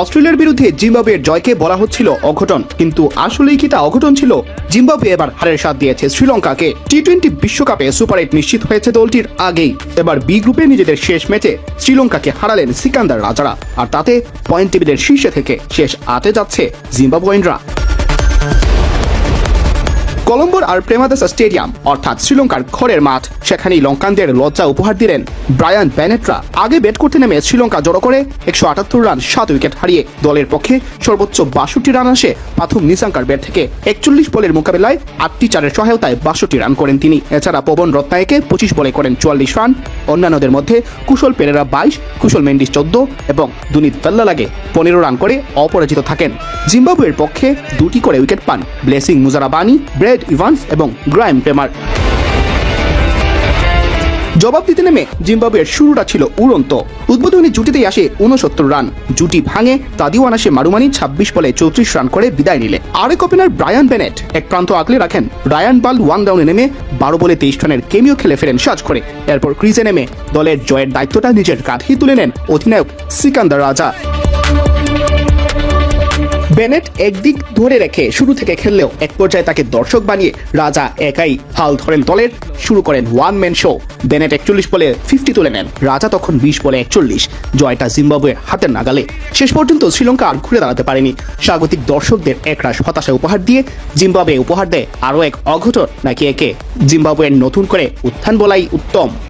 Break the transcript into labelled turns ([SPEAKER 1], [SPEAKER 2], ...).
[SPEAKER 1] অস্ট্রেলিয়ার বিরুদ্ধে জিম্বাবুয়ের জয়কে বলা হচ্ছিল অঘটন, কিন্তু আসলেই কি তা অঘটন ছিল? জিম্বাবুয়ে এবার হারের স্বাদ দিয়েছে শ্রীলঙ্কাকে। টি টোয়েন্টি বিশ্বকাপে সুপার এইট নিশ্চিত হয়েছে দলটির আগেই। এবার বি গ্রুপে নিজেদের শেষ ম্যাচে শ্রীলঙ্কাকে হারালেন সিকান্দার রাজারা, আর তাতে পয়েন্ট টেবিলের শীর্ষে থেকে শেষ আটে যাচ্ছে জিম্বাবুয়েনরা। কলম্বোর আর প্রেমাদাসা স্টেডিয়াম, অর্থাৎ শ্রীলঙ্কার ঘরের মাঠ, সেখানেই লঙ্কানদের লজ্জা উপহার দিলেন ব্রায়ান ব্যানেটরা আগে ব্যাট করতে নেমে শ্রীলঙ্কা জড়ো করে একশো আটাত্তর রান, সাত উইকেট হারিয়ে দলের পক্ষে সর্বোচ্চ বাষট্টি রান আসে পাথুম নিসাঙ্কার ব্যাট থেকে। একচল্লিশ বলের মোকাবেলায় আটটি চারের সহায়তায় বাষট্টি রান করেন তিনি। এছাড়া পবন রত্নায়কে পঁচিশ বলে করেন চুয়াল্লিশ রান। অন্যান্যদের মধ্যে কুশল পেরেরা বাইশ, কুশল মেন্ডিস চোদ্দ এবং দুনিত লাগে পনেরো রান করে অপরাজিত থাকেন। জিম্বাবুয়ের পক্ষে দুটি করে উইকেট পান ব্লেসিং মুজারাবানি ব্রেড ইভান্স এবং গ্রাইম পেমার। জবাব দিতে নেমে জিম্বাবুয়ের শুরুটা ছিল উড়ন্ত। উদ্বোধনী জুটিতেই আসে উনসত্তর রান। জুটি ভাঙে তাদিওয়ান আসে মারুমানি, ছাব্বিশ বলে চৌত্রিশ রান করে বিদায় নিলে। আরেক ওপেনার ব্রায়ান বেনেট, এক প্রান্ত আগলে রাখেন। রায়ান বাল ওয়ান ডাউনে নেমে বারো বলে তেইশ রানের কেমিও খেলে ফেরেন সাজ করে। এরপর ক্রিজে নেমে দলের জয়ের দায়িত্বটা নিজের কাঁধেই তুলে নেন অধিনায়ক সিকান্দার রাজা। বেনেট একদিক ধরে রেখে শুরু থেকে খেললেও এক পর্যায়ে তাকে দর্শক বানিয়ে রাজা একাই হাল ধরেন দলের। শুরু করেন ওয়ান ম্যান শো বেনেট একচল্লিশ বলে ফিফটি তুলে নেন। রাজা তখন বিশ বলে একচল্লিশ। জয়টা জিম্বাবুয়ের হাতের নাগালে। শেষ পর্যন্ত শ্রীলঙ্কা আর ঘুরে দাঁড়াতে পারেনি। স্বাগতিক দর্শকদের একরাশ হতাশা উপহার দিয়ে জিম্বাবুয়ে উপহার দেয় আরও এক অঘটন নাকি একে। জিম্বাবুয়ের নতুন করে উত্থান বলাই উত্তম।